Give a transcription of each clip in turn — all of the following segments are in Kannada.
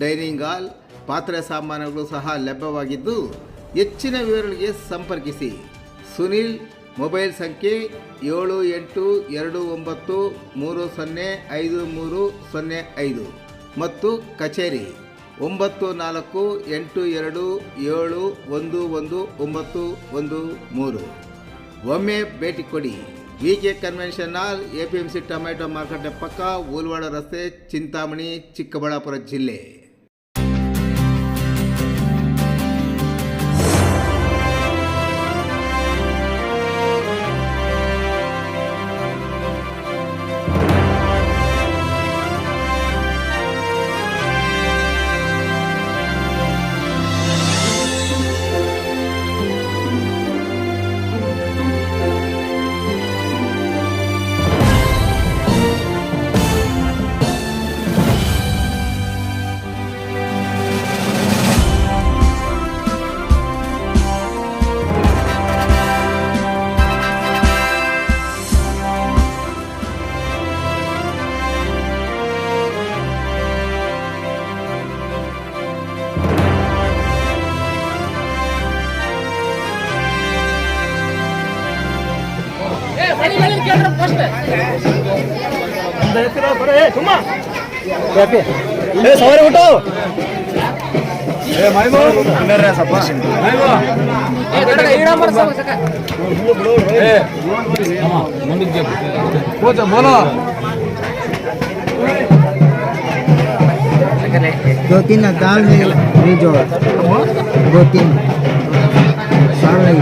ಡೈನಿಂಗ್ ಹಾಲ್, ಪಾತ್ರೆ ಸಾಮಾನುಗಳು ಸಹ ಲಭ್ಯವಾಗಿದ್ದು ಹೆಚ್ಚಿನ ವಿವರಗಳಿಗೆ ಸಂಪರ್ಕಿಸಿ. ಸುನಿಲ್, ಮೊಬೈಲ್ ಸಂಖ್ಯೆ ಏಳು ಎಂಟು ಎರಡು ಒಂಬತ್ತು ಮೂರು ಸೊನ್ನೆ ಐದು ಮೂರು ಸೊನ್ನೆ ಐದು ಮತ್ತು ಕಚೇರಿ ಒಂಬತ್ತು ನಾಲ್ಕು ಎಂಟು ಎರಡು ಏಳು ಒಂದು ಒಂದು ಒಂಬತ್ತು ಒಂದು ಮೂರು. ಒಮ್ಮೆ ಭೇಟಿ ಕೊಡಿ. V K convention hall A P M C tomato ಮಾರುಕಟ್ಟೆ ಪಕ್ಕ ಓಲ್ವಾಡ ರಸ್ತೆ, ಚಿಂತಾಮಣಿ, ಚಿಕ್ಕಬಳ್ಳಾಪುರ ಜಿಲ್ಲೆ. ಏ ಸವಾರಿ ಊಟ दो तीन दाल में ये जो दो तीन साल नहीं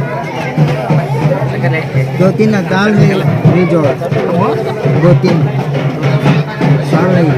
दो तीन दाल में ये जो दो तीन साल नहीं